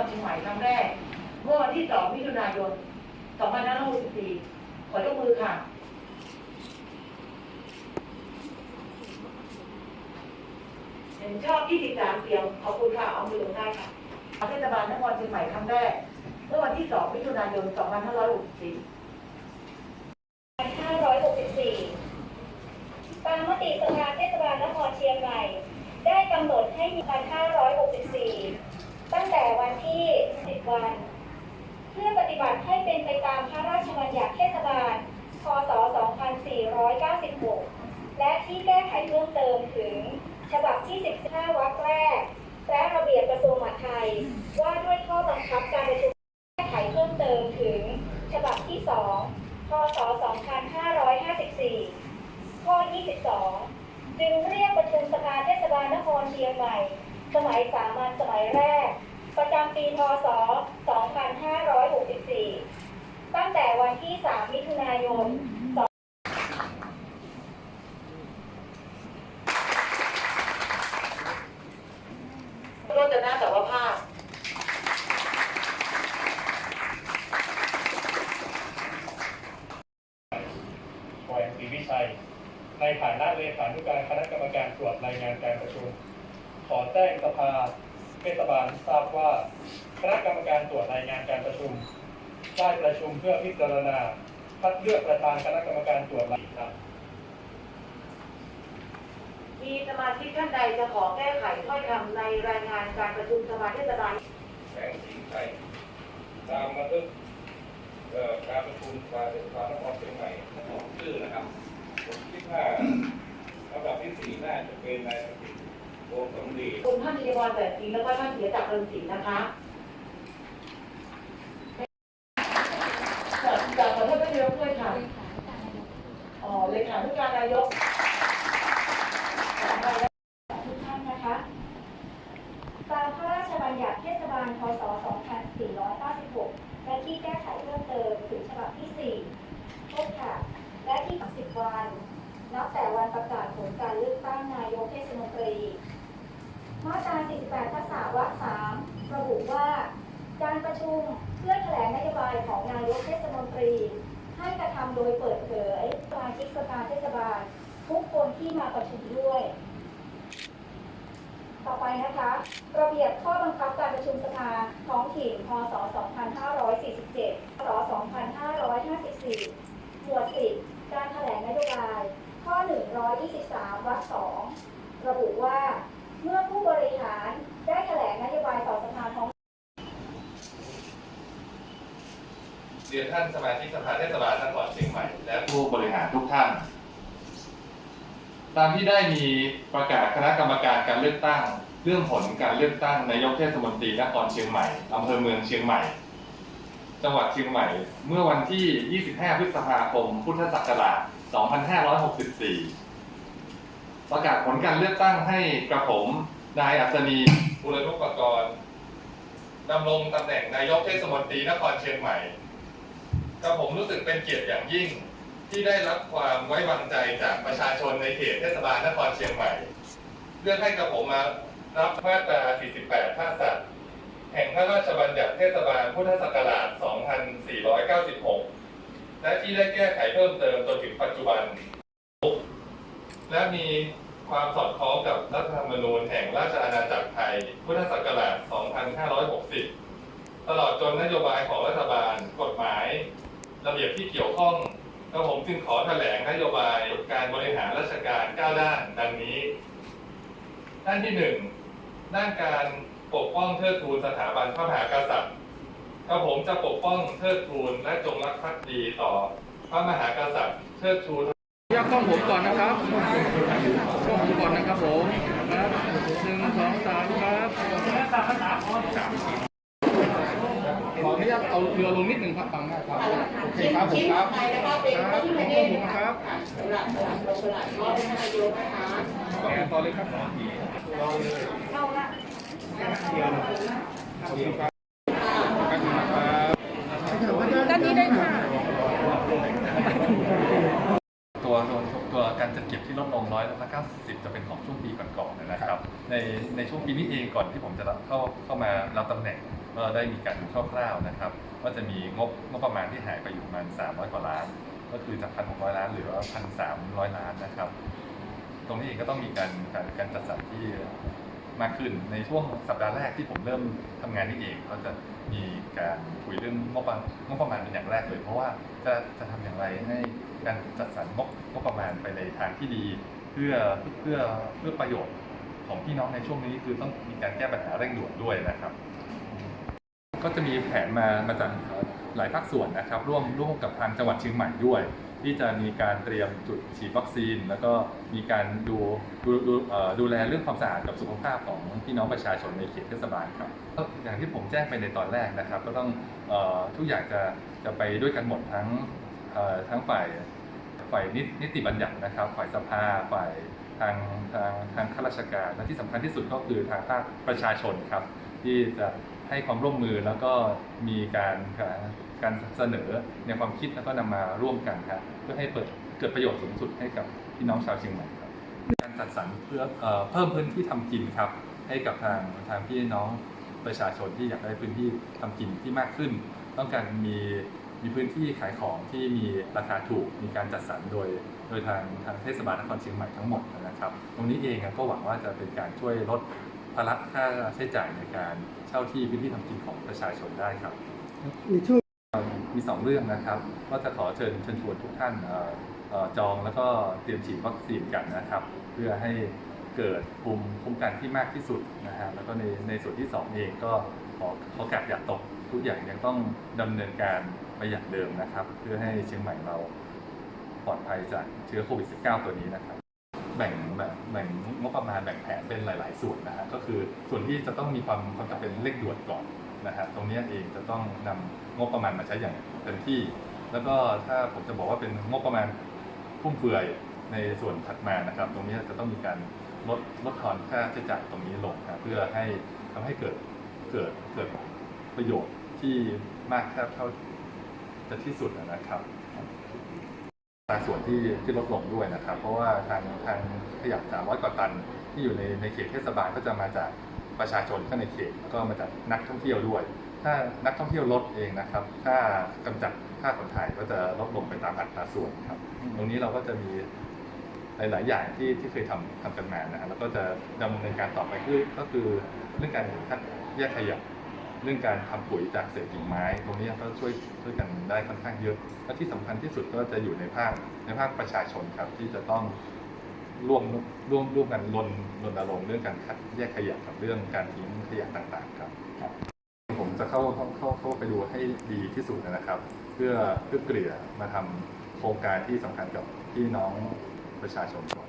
รเชียงใหม่ครั้งแรกเมื่อวันที่ 2 มิถุนายน 2564 ขอยกมือค่ะ เห็นชอบ 23 เสียง ขอบคุณค่ะ เอามือลงได้ค่ะเทศบาลนครเชียงใหม่ครั้งแรก เมื่อวันที่ 2 มิถุนายน 2564 564 ตามมติสภาเทศบาลนครเชียงใหม่ ได้กำหนดให้มี564 ตั้งแต่วัน 60 วัน เพื่อปฏิบัติให้เป็นไปตามพระราชบัญญัติเทศบาล พศ 2496 และที่แก้ไขเพิ่มเติมถึง ฉบับที่ 15 วรรคแรก และระเบียบกระทรวงมหาดไทย ว่าด้วยข้อบังคับการประชุมแก้ไขเพิ่มเติมถึง ฉบับที่ 2 พศ 2554 ข้อ 22 จึงเรียกประชุมสภาเทศบาลนครเชียงใหม่ สมัยสามัญสมัยแรก ประจำปีพศ 2564 ตั้งแต่วันที่ 3 มิถุนายนรจนาแต่ว่าภาพวอยศรีวิชัย ในฐานะเลขานุการคณะกรรมการตรวจรายงานการประชุม ขอแจ้งสภา เทศบาลทราบว่าคณะกรรมการตรวจรายงานการประชุม ได้ประชุมเพื่อพิจารณาคัดเลือกประธานคณะกรรมการตรวจรายครับ มีสมาชิกท่านใดจะขอแก้ไขถ้อยคำในรายงานการประชุมสภาเทศบาลแสงสีไทยตามบันทึกเอ่อการประชุมสภาเทศบาลนครเชียงใหม่ของชื่อนะครับผมคิดว่าลำดับที่สี่น่าจะเป็นนายสกิจ โอสมดีคุณท่านธีรพรแบบจริงแล้วก็ท่านเสียจากเริงศิลป์นะคะจากจากขอโทษท่านนายกด้วยค่ะอ๋อเลขานุการนายกขออภัยนะทุกท่านนะคะตามพระราชบัญญัติเทศบาล พศ 2496 และที่แก้ไขเพิ่มเติมถึงฉบับที่ 4 พบค่ะ และที่30วัน นับแต่วันประกาศผลการเลือกตั้งนายกเทศมนตรี มาตรา 48ทักษะวรรค3ระบุว่า การประชุมเพื่อแถลงนโยบายของนายกเทศมนตรี ให้กระทำโดยเปิดเผยสมาชิกสภาเทศบาล ทุกคนที่มาประชุมด้วย ต่อไปนะคะระเบียบข้อบังคับการประชุมสภาท้องถิ่นพศ 2547 พศ 2554 หมวด 10 การแถลงนโยบาย ข้อ 123 วรรค2ระบุว่า เมื่อผู้บริหารได้แถลงนโยบายต่อสภาท้อง เรียนท่านสมาชิกสภาเทศบาลนครเชียงใหม่ และผู้บริหารทุกท่าน ตามที่ได้มีประกาศคณะกรรมการการเลือกตั้ง เรื่องผลการเลือกตั้งนายกเทศมนตรีนครเชียงใหม่อำเภอเมืองเชียงใหม่ จังหวัดเชียงใหม่ เมื่อวันที่ 25 พฤษภาคม พุทธศักราช 2564 ประกาศผลการเลือกตั้งให้กระผม นายอัศนีบุรณุปกรณ์ดำรงตำแหน่งนายกเทศมนตรีนครเชียงใหม่ กระผมรู้สึกเป็นเกียรติอย่างยิ่ง ที่ได้รับความไว้วางใจจากประชาชนในเขตเทศบาลนครเชียงใหม่ เลือกให้กระผมมารับมาตรา 48 ท่าสัตว์ แห่งพระราชบัญญัติเทศบาลพุทธศักราช 2496 และที่ได้แก้ไขเพิ่มเติมจนถึงปัจจุบัน และมีความสอดคล้องกับรัฐธรรมนูญแห่งราชอาณาจักรไทย พุทธศักราช 2560 ตลอดจนนโยบายของรัฐบาล กฎหมาย ระเบียบที่เกี่ยวข้องกระผมจึงขอแถลงนโยบายการบริหารราชการ9ด้านดังนี้ ด้านที่ 1 ด้านการปกป้องเทิดทูนสถาบันพระมหากษัตริย์กระผมจะปกป้องเทิดทูนและจงรักภักดีต่อพระมหากษัตริย์เทิดทูนยักกล้องผมก่อนนะครับกล้องผมก่อนนะครับผมครับหนึ่งสองสามครับาตเอาเรือลงนิดหนึ่งครับฟังนะครับโอเคครับผมครับครับผมครับแกต่อเลยครับรอเลยเข้าละเดียวขอบคุณครับขอบคุณนะครับด้านนี้ได้ค่ะตัวตัวตัวการจัดเก็บที่ลดลงร้อยละ90จะเป็นของช่วงปีก่อนๆนะนะครับ ในในช่วงปีนี้เองก่อนที่ผมจะรับเข้าเข้ามารับตำแหน่ง ก็ได้มีการดูคร่าวๆนะครับว่าจะมีงบงบประมาณที่หายไปอยู่ประมาณ 300 กว่าล้าน ก็คือจาก 1,600 ล้านหลือว่า 1,300 ล้านนะครับ ตรงนี้เองก็ต้องมีการการการจัดสรรที่มากขึ้นในช่วงสัปดาห์แรกที่ผมเริ่มทำงานนี่เองก็จะมีการคุยเรื่องงบประมาณงบประมาณเป็นอย่างแรกเลย เพราะว่าจะจะทำอย่างไรให้การจัดสรรงบงบประมาณไปในทางที่ดี เพื่อเพื่อเพื่อประโยชน์ของพี่น้องในช่วงนี้คือต้องมีการแก้ปัญหาเร่งด่วนด้วยนะครับ ก็จะมีแผนมามาจากหลายภาคส่วนนะครับ ร่วมร่วมกับทางจังหวัดเชียงใหม่ด้วย ที่จะมีการเตรียมจุดฉีดวัคซีน แล้วก็มีการดูดูดูดูแลเรื่องความสะอาดกับสุขภาพของพี่น้องประชาชนในเขตเทศบาลครับอย่างที่ผมแจ้งไปในตอนแรกนะครับ ก็ต้องออทุกอย่างจะจะไปด้วยกันหมดทั้งทั้งฝ่ายฝ่ายนิติบัญญัตินะครับ ฝ่ายสภาฝ่ายทางทางทางข้าราชการและที่สำคัญที่สุดก็คือทางภาคประชาชนครับ ที่จะ ให้ความร่วมมือแล้วก็มีการการเสนอในความคิดแล้วก็นำมาร่วมกันครับเพื่อให้เปิดเกิดประโยชน์สูงสุดให้กับพี่น้องชาวเชียงใหม่ครับการจัดสรรเพื่อเอ่อเพิ่มพื้นที่ทำกินครับ ให้กับทางทางพี่น้องประชาชนที่อยากได้พื้นที่ทำกินที่มากขึ้น ต้องการมีมีพื้นที่ขายของที่มีราคาถูกมีการจัดสรรโดยโดยทางทางเทศบาลนครเชียงใหม่ทั้งหมดนะครับ ตรงนี้เองก็หวังว่าจะเป็นการช่วยลด ภาระค่าใช้จ่ายในการเช่าที่พื้นที่ทำกินของประชาชนได้ครับ ในช่วงมีสองเรื่องนะครับก็จะขอเชิญเชิญชวนทุกท่านเอ่อเอ่อจองแล้วก็เตรียมฉีดวัคซีนกันนะครับ เพื่อให้เกิดภูมิคุ้มกันที่มากที่สุดนะฮะแล้วก็ในในส่วนที่สองเองก็ขอขอกาดอย่าตก ทุกอย่างยังต้องดำเนินการไปอย่างเดิมนะครับ เพื่อให้เชียงใหม่เราปลอดภัยจากเชื้อโควิด -19 ตัวนี้นะครับ แบ่งแบบแบ่งงบประมาณแบ่งแผนเป็นหลาย ๆ ส่วนนะฮะก็คือส่วนที่จะต้องมีความความจำเป็นเร่งด่วนก่อนนะฮะตรงนี้เองจะต้องนำงบประมาณมาใช้อย่างเต็มที่ แล้วก็ถ้าผมจะบอกว่าเป็นงบประมาณฟุ่มเฟือยในส่วนถัดมานะครับ ตรงนี้จะต้องมีการลดลดทอนค่าใช้จ่ายตรงนี้ลงครับเพื่อให้ทำให้เกิดเกิดเกิดประโยชน์ที่มากแค่เท่าจะที่สุดนะครับ ตาส่วนที่ที่ลดลงด้วยนะครับ เพราะว่าทางทางขยะ300กว่าตัน ที่อยู่ในในเขตเทศบาลก็จะมาจากประชาชนข้างในเขตแล้วก็มาจากนักท่องเที่ยวด้วย ถ้านักท่องเที่ยวลดเองนะครับค่ากำจัดค่าขนถ่ายก็จะลดลงไปตามอัตราส่วนครับ ตรงนี้เราก็จะมีหลาย ๆ อย่างที่ที่เคยทำทำกันมานะฮะแล้วก็จะดำเนินการต่อไปคือก็คือเรื่องการคัดแยกขยะ เรื่องการทำปุ๋ยจากเศษกิ่งไม้ ตรงนี้ก็ช่วยช่วยกันได้ค่อนข้างเยอะ และที่สำคัญที่สุดก็จะอยู่ในภาคในภาคประชาชนครับที่จะต้องร่วมร่วมร่วมกันรณรณรงค์เรื่องการคัดแยกขยะกับเรื่องการทิ้งขยะต่างๆครับ ผมจะเข้าเข้าเข้าเข้าไปดูให้ดีที่สุดนะครับ เพื่อเพื่อเกลี่ยมาทำโครงการที่สำคัญกับพี่น้องประชาชนก่อน